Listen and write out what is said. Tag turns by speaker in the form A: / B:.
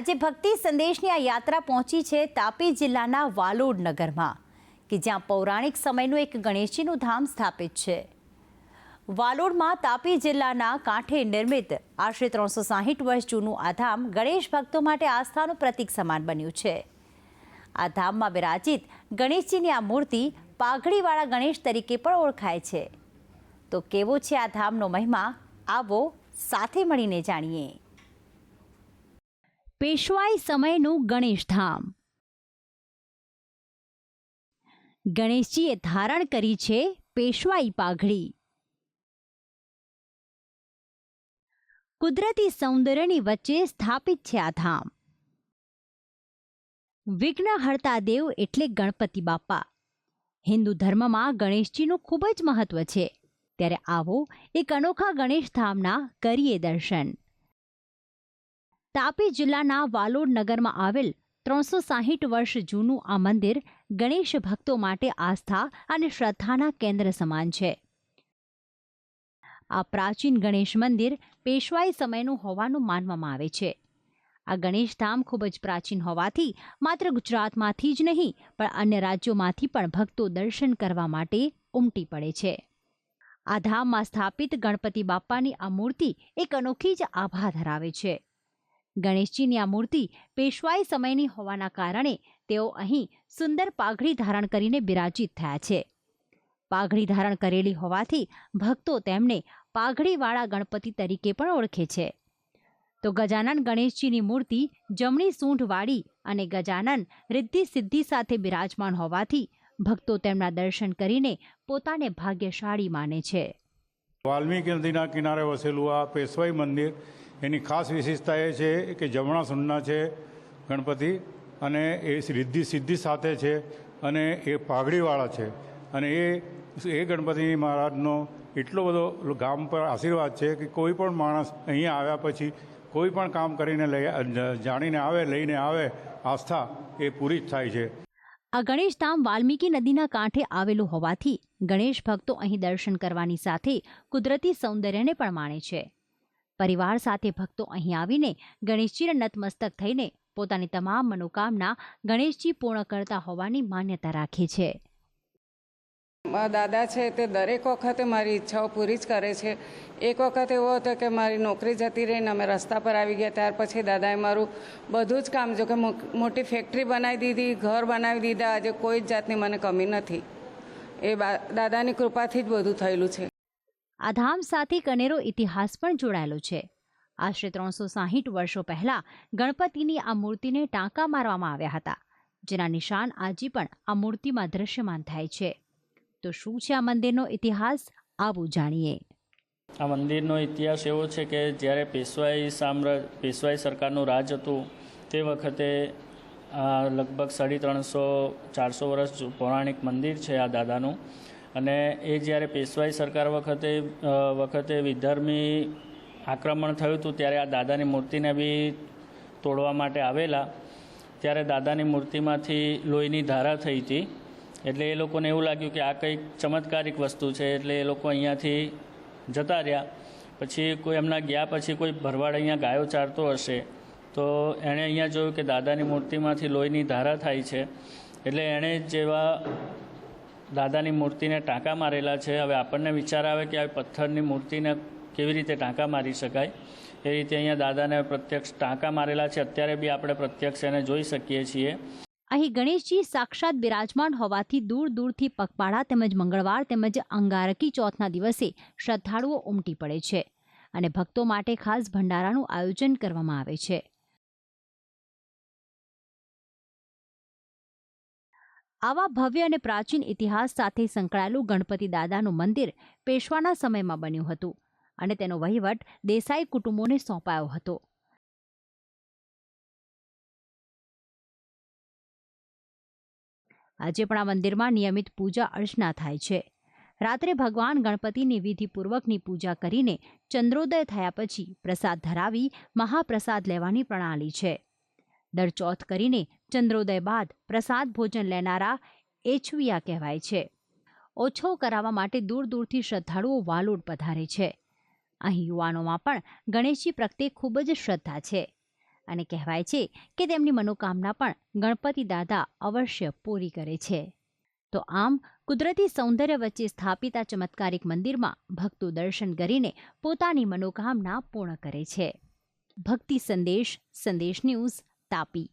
A: આજે ભક્તિ સંદેશની આ યાત્રા પહોંચી છે તાપી જિલ્લાના વાલોડ નગરમાં, કે જ્યાં પૌરાણિક સમયનું એક ગણેશજીનું ધામ સ્થાપિત છે. વાલોડમાં તાપી જિલ્લાના કાંઠે નિર્મિત આશરે ત્રણસો સાહીઠ વર્ષ જૂનું આ ધામ ગણેશ ભક્તો માટે આસ્થાનું પ્રતીક સમાન બન્યું છે. આ ધામમાં વિરાજિત ગણેશજીની આ મૂર્તિ પાઘડીવાળા ગણેશ તરીકે પણ ઓળખાય છે. તો કેવો છે આ ધામનો મહિમા? આવો સાથે મળીને જાણીએ. પેશવાઈ સમયનું ગણેશધામ ગણેશજીએ ધારણ કરી છે પેશવાઈ પાઘડી. કુદરતી સૌંદર્યની વચ્ચે સ્થાપિત છે આ ધામ. વિઘ્નહર્તા દેવ એટલે ગણપતિ બાપા. હિન્દુ ધર્મમાં ગણેશજીનું ખૂબ જ મહત્વ છે. ત્યારે આવો એક અનોખા ગણેશ ધામના કરીએ દર્શન. તાપી જિલ્લાના વાલોડ નગરમાં આવેલ ત્રણસો સાહીઠ વર્ષ જૂનું આ મંદિર ગણેશ ભક્તો માટે આસ્થા અને શ્રદ્ધાના કેન્દ્ર સમાન છે. આ પ્રાચીન ગણેશ મંદિર પેશવાઈ સમયનું હોવાનું માનવામાં આવે છે. આ ગણેશધામ ખૂબ જ પ્રાચીન હોવાથી માત્ર ગુજરાતમાંથી જ નહીં, પણ અન્ય રાજ્યોમાંથી પણ ભક્તો દર્શન કરવા માટે ઉમટી પડે છે. આ ધામમાં સ્થાપિત ગણપતિ બાપ્પાની આ મૂર્તિ એક અનોખી જ આભા ધરાવે છે. ગણેશજીની આ મૂર્તિ પેશવાઈ સમયની હોવાના કારણે તેઓ અહીં સુંદર પાઘડી ધારણ કરીને બિરાજિત થયા છે. પાઘડી ધારણ કરેલી હોવાથી ભક્તો તેમને પાઘડીવાળા ગણપતિ તરીકે પણ ઓળખે છે. તો ગજાનન ગણેશજીની મૂર્તિ જમણી સૂંઢવાળી અને ગજાનન રિદ્ધિ સિદ્ધિ સાથે બિરાજમાન હોવાથી ભક્તો તેમના દર્શન કરીને પોતાને ભાગ્યશાળી માને છે.
B: વાલ્મીકી નદીના કિનારે વસેલું આ પેશવાઈ મંદિર એની ખાસ વિશેષતા એ છે કે જમણા સુંડના છે ગણપતિ અને એ રિદ્ધિ સિદ્ધિ સાથે છે અને એ પાઘડીવાળા છે. અને એ એ ગણપતિ મહારાજનો એટલો બધો ગામ પર આશીર્વાદ છે કે કોઈ પણ માણસ અહીંયા આવ્યા પછી કોઈ પણ કામ કરીને લઈ, જાણીને આવે, લઈને આવે, આસ્થા એ પૂરી જ થાય છે.
A: આ ગણેશધામ વાલ્મીકી નદીના કાંઠે આવેલું હોવાથી ગણેશ ભક્તો અહીં દર્શન કરવાની સાથે કુદરતી સૌંદર્યને પણ માણે છે. પરિવાર સાથે ભક્તો અહીં આવીને ગણેશજીને નતમસ્તક થઈને પોતાની તમામ મનોકામના ગણેશજી પૂર્ણ કરતા હોવાની માન્યતા રાખે છે.
C: દાદા છે તે દરેક વખતે મારી ઈચ્છાઓ પૂરી જ કરે છે. એક વખત એવો હતો કે મારી નોકરી જતી રહીને અમે રસ્તા પર આવી ગયા, ત્યાર પછી દાદાએ મારું બધું જ કામ જો કે મોટી ફેક્ટરી બનાવી દીધી, ઘર બનાવી દીધા, આજે કોઈ જ જાતની મને કમી નથી. એ દાદાની કૃપાથી જ બધું થયેલું છે.
A: આ ધામ સાથે કનેરો ઇતિહાસ પણ જોડાયેલો છે. આશરે ત્રણસો સાહીઠ વર્ષો પહેલાં ગણપતિની આ મૂર્તિને ટાંકા મારવામાં આવ્યા હતા, જેના નિશાન આજે પણ આ મૂર્તિમાં દ્રશ્યમાન થાય છે. તો શું છે આ મંદિરનો ઇતિહાસ? આવું જાણીએ.
D: આ મંદિરનો ઇતિહાસ એવો છે કે જ્યારે પેશવાઈ સામ્રાજ્ય પેશવાઈ સરકારનું રાજ હતું, તે વખતે લગભગ સાડી ત્રણસો, ચારસો વર્ષ પૌરાણિક મંદિર છે આ દાદાનું. અને એ જ્યારે પેશવાઈ સરકાર વખતે વખતે વિધર્મી આક્રમણ થયું હતું, ત્યારે આ દાદાની મૂર્તિને બી તોડવા માટે આવેલા. ત્યારે દાદાની મૂર્તિમાંથી લોહીની ધારા થઈ હતી. એટલે એ લોકોને એવું લાગ્યું કે આ કંઈક ચમત્કારિક વસ્તુ છે, એટલે એ લોકો અહીંયાથી જતા રહ્યા. પછી કોઈ એમના ગયા પછી કોઈ ભરવાડ અહીંયા ગાયો ચારતો હશે, તો એણે અહીંયા જોયું કે દાદાની મૂર્તિમાંથી લોહીની ધારા થાય છે. એટલે એણે જેવા દાદાની મૂર્તિને ટાંકા મારેલા છે. હવે આપણને વિચાર આવે કે આવી પથ્થરની મૂર્તિને કેવી રીતે ટાંકા મારી શકાય. એ રીતે અહીંયા દાદાને પ્રત્યક્ષ ટાંકા મારેલા છે. અત્યારે બી આપણે પ્રત્યક્ષ એને જોઈ શકીએ છીએ.
A: અહીં ગણેશજી સાક્ષાત બિરાજમાન હોવાથી દૂર દૂરથી પગપાળા તેમજ મંગળવાર તેમજ અંગારકી ચોથના દિવસે શ્રદ્ધાળુઓ ઉમટી પડે છે અને ભક્તો માટે ખાસ ભંડારાનું આયોજન કરવામાં આવે છે. આવા ભવ્ય અને પ્રાચીન ઇતિહાસ સાથે સંકળાયેલું ગણપતિ દાદાનું મંદિર પેશવાના સમયમાં બન્યું હતું અને તેનો વહીવટ દેસાઈ કુટુંબોને સોંપાયો હતો. આજે પણ આ મંદિરમાં નિયમિત પૂજા અર્ચના થાય છે. રાત્રે ભગવાન ગણપતિની વિધિપૂર્વકની પૂજા કરીને ચંદ્રોદય થયા પછી પ્રસાદ ધરાવી મહાપ્રસાદ લેવાની પ્રણાલી છે. દર ચોથ કરીને ચંદ્રોદય બાદ પ્રસાદ ભોજન લેનારા એછવિયા કહેવાય છે. ઓછો કરાવવા માટે દૂર દૂરથી શ્રદ્ધાળુઓ વાલોડ પધારે છે. અહીં યુવાનોમાં પણ ગણેશજી પ્રત્યે ખૂબ જ શ્રદ્ધા છે અને કહેવાય છે કે તેમની મનોકામના પણ ગણપતિ દાદા અવશ્ય પૂરી કરે છે. તો આમ કુદરતી સૌંદર્ય વચ્ચે સ્થાપિત આ ચમત્કારિક મંદિરમાં ભક્તો દર્શન કરીને પોતાની મનોકામના પૂર્ણ કરે છે. ભક્તિ સંદેશ સંદેશ ન્યૂઝ તાપી